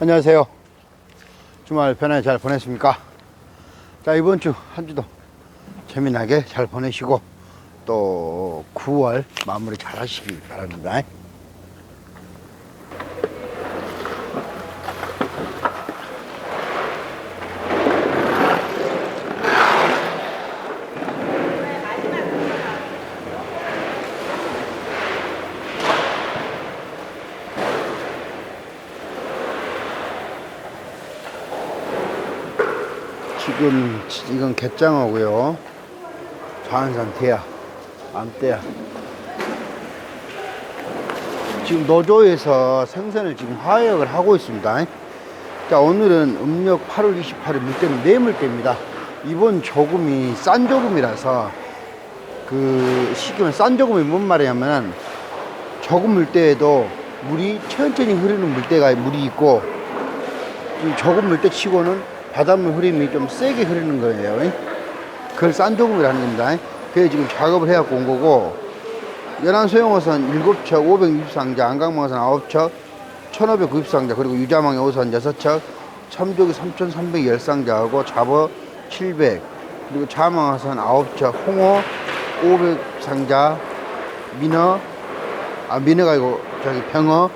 안녕하세요. 주말 편하게 잘 보냈습니까? 자, 이번 주 한 주도 재미나게 잘 보내시고 또 9월 마무리 잘 하시길 바랍니다. 지금 이건 갯장어고요. 자한산 대야, 암대야. 지금 노조에서 생선을 지금 화역을 하고 있습니다. 자, 오늘은 음력 8월 28일 물때는 내물때입니다. 이번 조금이 싼 조금이라서 그 시기면 싼 조금이 뭔 말이냐면 조금 물때에도 물이 천천히 흐르는 물때가 물이 있고 이 조금 물때 치고는 바닷물 흐름이 좀 세게 흐르는 거예요. 그걸 싼 조금이라는 겁니다. 그래 지금 작업을 해갖고 온 거고 연안 소형어선 7척 560상자, 안강망어선 9척 1590상자, 그리고 유자망 어선 6척, 참조기 3310상자하고 잡어 700, 그리고 자망어선 9척, 홍어 500상자, 민어, 아, 민어가 아니고 저기 병어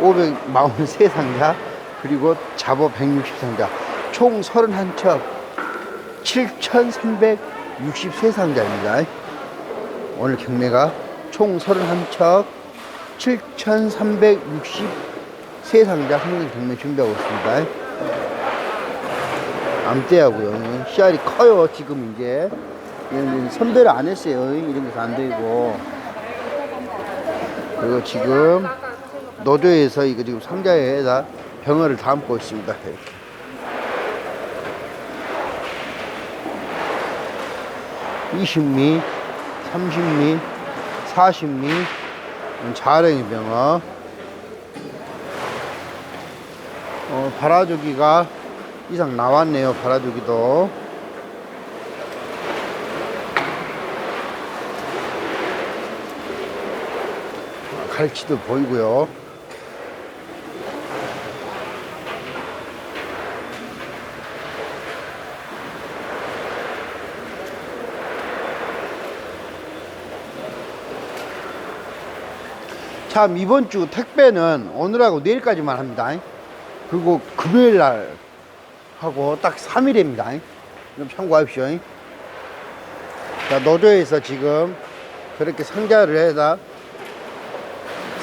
543상자, 그리고 잡어 160상자, 총 31척, 7,363상자입니다. 오늘 경매가 총 31척 7,363상자 한국 경매 준비하고 있습니다. 암대하고요. 씨알이 커요, 지금 이제. 선별을 안 했어요. 이런 데서 안 되고. 그리고 지금 노조에서 이거 지금 상자에다 병어를 담고 있습니다. 이렇게. 20미, 30미, 40미, 자랭이 병어. 어, 바라조기가 이상 나왔네요. 바라조기도. 갈치도 보이고요. 참 이번 주 택배는 오늘하고 내일까지만 합니다. 그리고 금요일 날 하고 딱 3일입니다. 좀 참고하십시오. 자, 노조에서 지금 그렇게 상자를 해다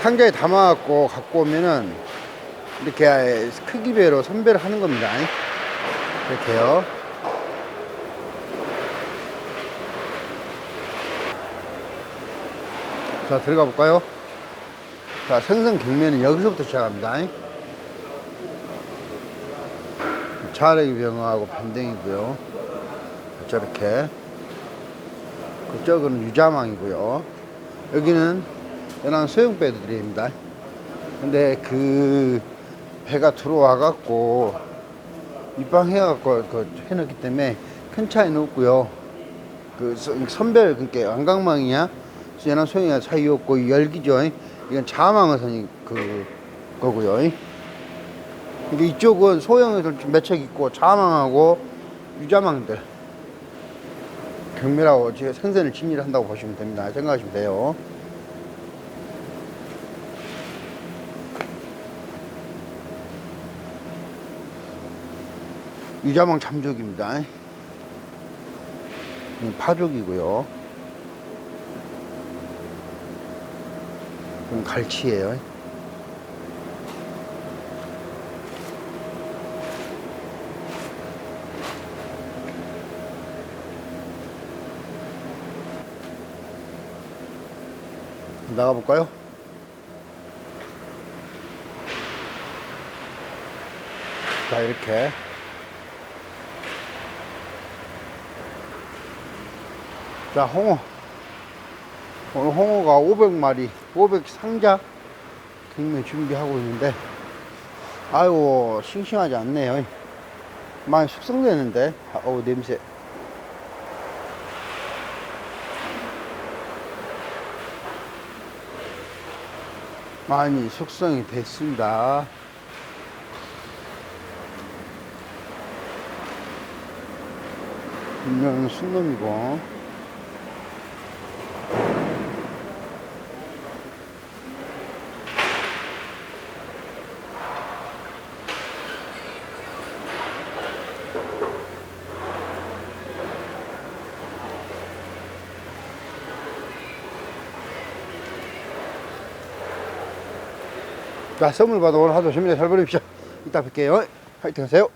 상자에 담아갖고 갖고 오면은 이렇게 크기별로 선별을 하는 겁니다. 이렇게요. 자, 들어가 볼까요? 자, 생선 경매는 여기서부터 시작합니다. 자래기 병어하고 반댕이고요. 저렇게. 그쪽은 유자망이고요. 여기는 연안 소형배들입니다. 근데 그 배가 들어와 갖고 입방해 갖고 그 해놓기 때문에 큰 차이는 없고요. 그 선- 선별 그러니까 안강망이야 연안 소형이야 차이 없고 열기죠. 이건 자망어선이 그 거고요. 근데 이쪽은 소형에서 몇척 있고 자망하고 유자망들 경매라고 제가 생선을 진일한다고 보시면 됩니다. 생각하시면 돼요. 유자망 참족입니다. 이 파족이고요. 이건 갈치예요. 나가볼까요? 자, 이렇게. 자, 홍어. 오늘 홍어가 500마리, 500상자 경매 준비하고 있는데, 아이고, 싱싱하지 않네요. 많이 숙성되는데, 아, 어우, 냄새. 많이 숙성이 됐습니다. 분명히 순놈이고. 자 선물 받아 오늘 하루 조심히 잘 보내십시오. 이따 뵐게요. 화이팅 하세요